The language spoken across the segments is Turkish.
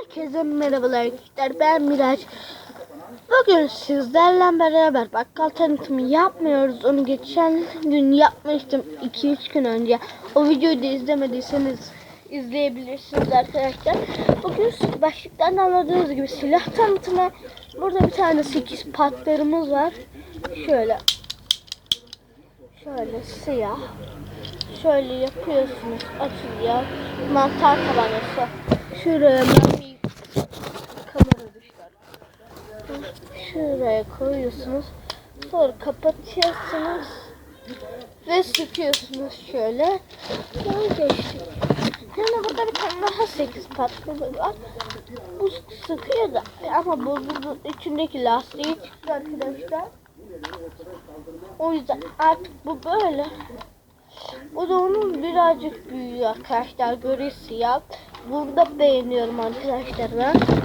Herkese merhabalar arkadaşlar. Ben Miraç. Bugün sizlerle beraber bakkal tanıtımı yapmıyoruz. Onu geçen gün yapmıştım 2-3 gün önce. O videoyu da izlemediyseniz izleyebilirsiniz arkadaşlar. Bugün başlıktan anladığınız gibi silah tanıtımı. Burada bir tane 8 patlarımız var. Şöyle. Şöyle siyah. Şöyle yapıyorsunuz. Açılıyor. Mantar tabanası. Şuraya ben Şuraya koyuyorsunuz. Sonra kapatıyorsunuz. Ve sıkıyorsunuz şöyle. Böyle geçtik. Burada bir tane daha 8 patladı var. Bu sıkıyor da ama bozuldu. İçindeki lastiği çıktı arkadaşlar. O yüzden artık bu böyle. O da onun birazcık büyüğü arkadaşlar. Göre siyah. Bunu da beğeniyorum arkadaşlar ben.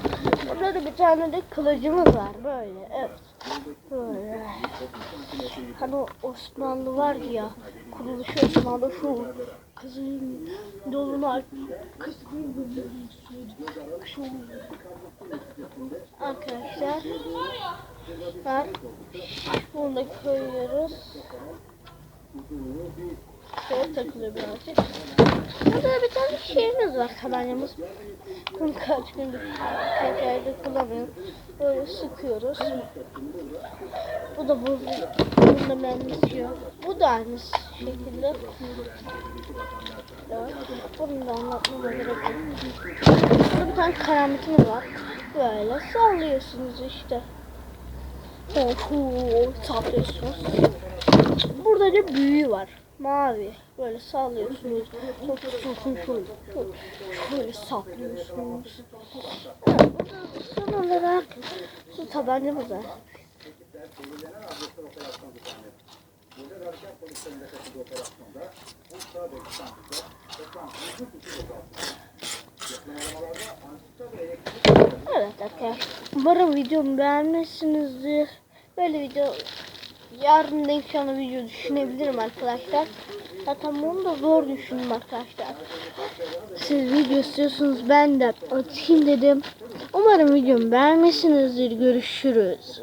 Burada da bir tane de kılıcımız var böyle. Evet. Böyle. Hani Osmanlı var ya. Kuruluş Osmanlı şu kızın dolunay kızın şu arkadaşlar var. Bunu da koyuyoruz. Şöyle takılıyor birazcık. Şeyimiz var kabanyamız. Bunu kaç gündür aydır kullanmıyorum. Böyle sıkıyoruz. Bu da bu. Bunun da mermisi. Bu da aynı şekilde. Evet. Bunu da anlatmama gerek yok. Burada bir tane karamitimiz var. Böyle sallıyorsunuz işte. Oho, sallıyorsunuz. Burada da büyüğü var. Mavi. Böyle sallıyorsunuz. Çok çok şöyle, şöyle saplıyorsunuz. Evet, son olarak su tabancamız var. Evet arkadaşlar. Umarım videomu beğenmişsinizdir. Böyle video yarın da inşallah video düşünebilirim arkadaşlar. Zaten bunu da zor düşündüm arkadaşlar. Siz video istiyorsunuz ben de atayım dedim. Umarım videomu beğenmişsinizdir. Görüşürüz.